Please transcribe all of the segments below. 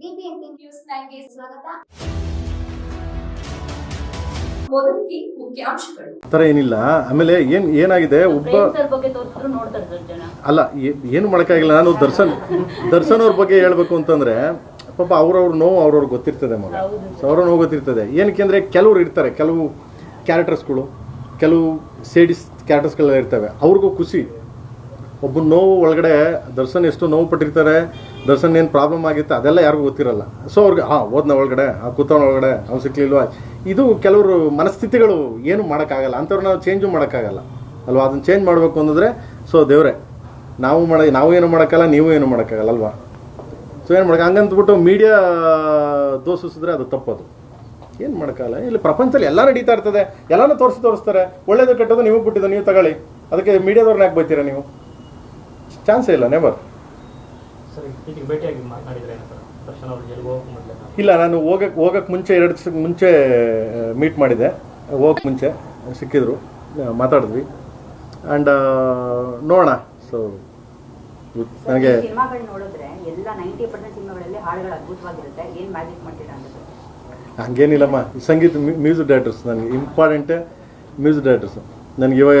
BBMP news ನೈನ್ಗೆ ಸ್ವಾಗತ. ಮೊದಲಿಗೆ ಮುಖ್ಯಾಂಶಗಳು ಆ ಥರ ಏನಿಲ್ಲ. ಆಮೇಲೆ ಏನ್ ಏನಾಗಿದೆ? ಒಬ್ಬ ಸರ್ ಬಗ್ಗೆ ತೋರಿಸಿದ್ರು ನೋಡ್ತಾರೆ ಜನ. ಅಲ್ಲ ಏನು ಮಾಡೋಕ್ಕಾಗಿಲ್ಲ ನಾನು ದರ್ಶನ್ ದರ್ಶನ್ ಅವ್ರ ಬಗ್ಗೆ ಹೇಳ್ಬೇಕು ಅಂತಂದ್ರೆ ಪಾಪ ಅವ್ರವ್ರ ನೋವು ಅವ್ರವ್ರಿಗೆ ಗೊತ್ತಿರ್ತದೆ ಮಗ. ಸೊ ಅವ್ರ ನೋವು ಗೊತ್ತಿರ್ತದೆ. ಏನಕ್ಕೆ ಅಂದರೆ ಕೆಲವ್ರು ಇರ್ತಾರೆ. ಕೆಲವು ಕ್ಯಾರೆಕ್ಟರ್ಸ್ಗಳು ಕೆಲವು ಸೇಡಿಸ್ ಕ್ಯಾರೆಕ್ಟರ್ಸ್ಗಳೆಲ್ಲ ಇರ್ತವೆ. ಅವ್ರಿಗೂ ಖುಷಿ. ಒಬ್ಬ ನೋವು ಒಳಗಡೆ, ದರ್ಶನ್ ಎಷ್ಟು ನೋವು ಪಟ್ಟಿರ್ತಾರೆ, ದರ್ಶನ್ ಏನು ಪ್ರಾಬ್ಲಮ್ ಆಗಿತ್ತು ಅದೆಲ್ಲ ಯಾರಿಗೂ ಗೊತ್ತಿರಲ್ಲ. ಸೊ ಅವ್ರಿಗೆ, ಹಾಂ, ಓದ್ನ ಒಳಗಡೆ, ಆ ಕೂತವನ ಒಳಗಡೆ, ಅವ್ನು ಸಿಕ್ಲಿಲ್ವಾ ಇದು ಕೆಲವರು ಮನಸ್ಥಿತಿಗಳು ಏನು ಮಾಡೋಕ್ಕಾಗಲ್ಲ, ಅಂಥವ್ರು ನಾವು ಚೇಂಜು ಮಾಡೋಕ್ಕಾಗಲ್ಲ. ಅಲ್ವಾ? ಅದನ್ನು ಚೇಂಜ್ ಮಾಡಬೇಕು ಅಂತಂದರೆ ಸೊ ದೇವ್ರೆ, ನಾವು ಮಾಡ, ನಾವು ಏನು ಮಾಡೋಕ್ಕಲ್ಲ ನೀವು ಏನು ಮಾಡೋಕ್ಕಾಗಲ್ಲ, ಅಲ್ವಾ? ಸೊ ಏನು ಮಾಡಕ್ಕೆ ಹಂಗಂತ್ಬಿಟ್ಟು ಮೀಡಿಯಾ ದೋಷಿಸಿದ್ರೆ ಅದು ತಪ್ಪದು. ಏನು ಮಾಡೋಕ್ಕಲ್ಲ ಇಲ್ಲಿ ಪ್ರಪಂಚದಲ್ಲಿ ಎಲ್ಲ ನಡೀತಾ ಇರ್ತದೆ. ಎಲ್ಲನೂ ತೋರಿಸಿ ತೋರಿಸ್ತಾರೆ. ಒಳ್ಳೇದು ಕೆಟ್ಟದ್ದು ನೀವು ಬಿಟ್ಟಿದ್ದು, ನೀವು ತಗೊಳ್ಳಿ. ಅದಕ್ಕೆ ಮೀಡಿಯಾದವ್ರನ್ನ ಯಾಕೆ ಬೈತೀರಾ ನೀವು? ಚಾನ್ಸೇ ಇಲ್ಲ ನೆವರ್ ಇಲ್ಲ ನಾನು ಹೋಗಕ್ಕೆ ಹೋಗಕ್ಕೆ ಮುಂಚೆ ಎರಡು ದಿವಸ ಮುಂಚೆ ಮೀಟ್ ಮಾಡಿದೆ. ಹೋಗಕ್ಕೆ ಮುಂಚೆ ಸಿಕ್ಕಿದ್ರು. ಮಾತಾಡಿದ್ವಿ. ಆ್ಯಂಡ್ ನೋಡೋಣ. ಸೊ ನನಗೆ ಸಿನಿಮಾಗಳು ನೋಡಿದ್ರೆ ಎಲ್ಲ ನೈಂಟಿ ಪರ್ಸೆಂಟ್ ಸಿನಿಮಾಗಳಲ್ಲಿ ಹಾಡುಗಳು ಅದ್ಭುತವಾಗಿರುತ್ತೆ. ಏನ್ ಮ್ಯಾಜಿಕ್ ಮಾಡ್ತೀರಾ ಅಂತ ಹಂಗೇನಿಲ್ಲಮ್ಮ. ಸಂಗೀತ ಮ್ಯೂಸಿಕ್ ಡೈರೆಕ್ಟರ್ಸ್ ನನಗೆ ಇಂಪಾರ್ಟೆಂಟೇ ಮ್ಯೂಸಿಕ್ ಡೈರೆಕ್ಟರ್ಸ್ ನನಗೆ ಇವಾಗ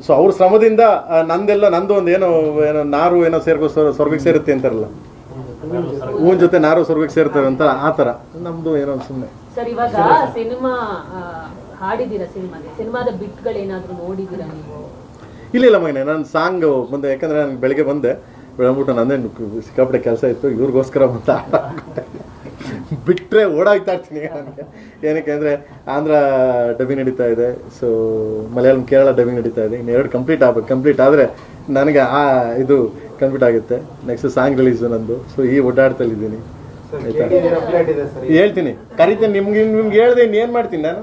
ಸೊ ಅವ್ರ ಶ್ರಮದಿಂದ ನಂದೆಲ್ಲ ನಂದು ಒಂದು ಏನೋ ಏನೋ ನಾರು ಏನೋ ಸೇರ್ಕೋ ಸ್ವರ್- ಸ್ವರ್ಗಕ್ಕೆ ಸೇರುತ್ತೆ ಅಂತಾರಲ್ಲ. ಹೂವಿನ ಜೊತೆ ನಾರು ಸ್ವರ್ಗಕ್ಕೆ ಸೇರ್ತಾರೆ ಅಂತ ಆ ಥರ. ನಮ್ಮದು ಏನೋ ಸುಮ್ಮನೆ ಸರ್ ಇವಾಗ ಸಿನಿಮಾ ಹಾಡಿದ್ದೀರಾ ಸಿನಿಮಾಗೆ? ಸಿನಿಮಾದ ಬಿಟ್ಗಳೇನಾದ್ರೂ ನೋಡಿದ್ದೀರಾ ನೀವು? ಇಲ್ಲ ಇಲ್ಲ ಮಗನೆ ನಾನು ಸಾಂಗ್ ಬಂದೆ. ಯಾಕಂದ್ರೆ ನಾನು ಬೆಳಗ್ಗೆ ಬಂದೆ. ಬೆಳಗ್ಬಿಟ್ಟು ನಂದೇನು ಸಿಕ್ಕಾಪಟ್ಟೆ ಕೆಲಸ ಇತ್ತು. ಇವ್ರಿಗೋಸ್ಕರ ಅಂತ ಬಿಟ್ಟರೆ ಓಡಾಯ್ತಾ ಇರ್ತೀನಿ ನನಗೆ. ಏನಕ್ಕೆ ಅಂದರೆ ಆಂಧ್ರ ಡಬ್ಬಿಂಗ್ ನಡೀತಾ ಇದೆ. ಸೊ ಮಲಯಾಳಂ ಕೇರಳ ಡಬ್ಬಿ ನಡೀತಾ ಇದೆ. ಇನ್ನು ಎರಡು ಕಂಪ್ಲೀಟ್ ಆಗ್ಬೇಕು ಕಂಪ್ಲೀಟ್ ಆದರೆ ನನಗೆ ಆ ಇದು ಕಂಪ್ಲೀಟ್ ಆಗುತ್ತೆ. ನೆಕ್ಸ್ಟ್ ಸಾಂಗ್ ರಿಲೀಸು ನಂದು. ಸೊ ಈ ಓಡಾಡ್ತಲ್ಲಿದ್ದೀನಿ ಆಯ್ತಾ? ಹೇಳ್ತೀನಿ. ಕರಿತೀನಿ. ನಿಮ್ಗೆ ನಿಮ್ಗೆ ಹೇಳ್ದೆ ಏನು ಮಾಡ್ತೀನಿ ನಾನು?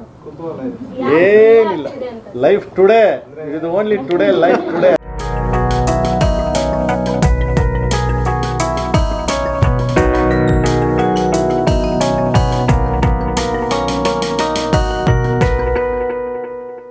ಏನಿಲ್ಲ. ಲೈಫ್ ಟುಡೇ ಇದು ಓನ್ಲಿ ಟುಡೇ ಲೈಫ್ ಟುಡೇ